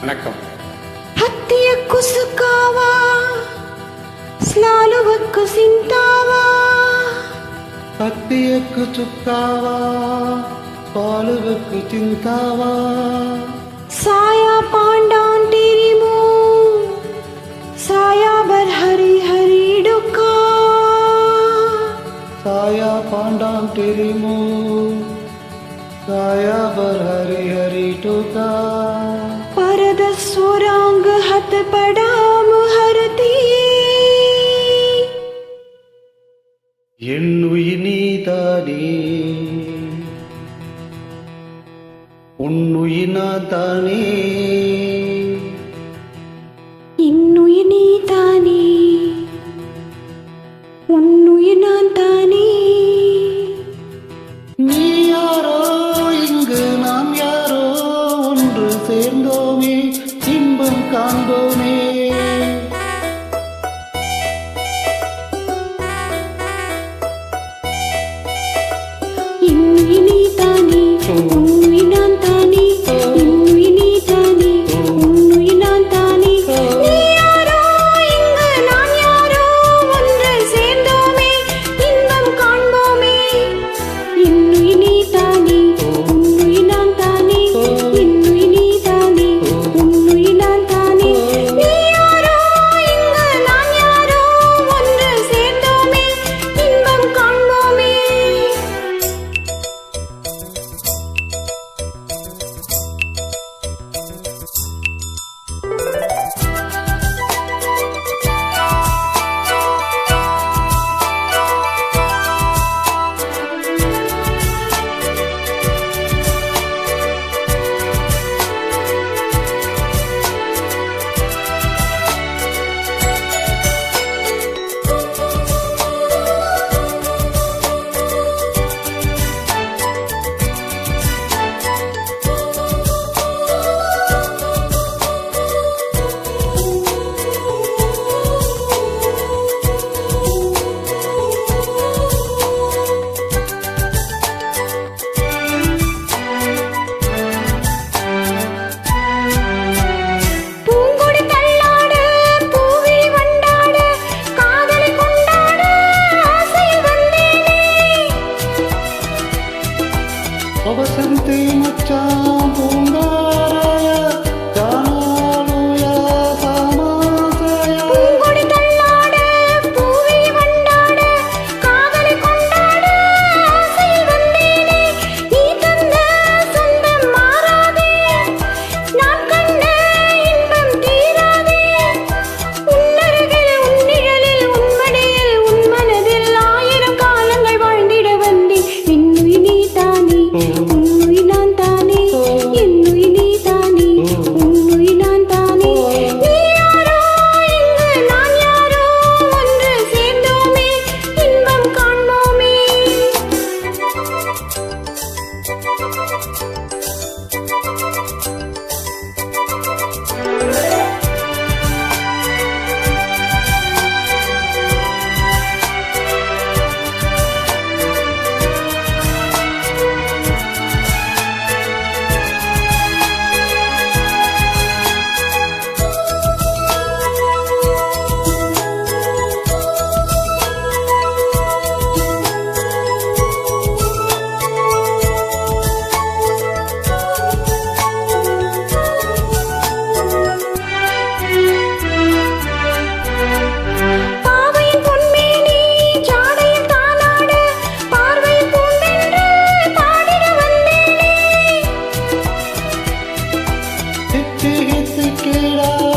வணக்கம். ಹತ್ತಿಯ ಕುಸುಕಾವ ಸ್ಲಾಲುವಕ್ಕು ಸಿಂತಾವ பத்தியக்கு சுக்காவா பாலுவுக்கு சிந்தாவா ಸಾಯ ಪಾಂಡಾನ್ ಟಿರಿಮು ಸಾಯ ಬರ್ ಹರಿ ಹರಿ ಡುಕಾ சாயா பாண்டாம் தெரிமோ. சாயா सुरांग हत पड़ा मुहरती என்னுயிர் நீதானே உன்னுயினா தானே என்னுயிர் நீதானே உன் Shira.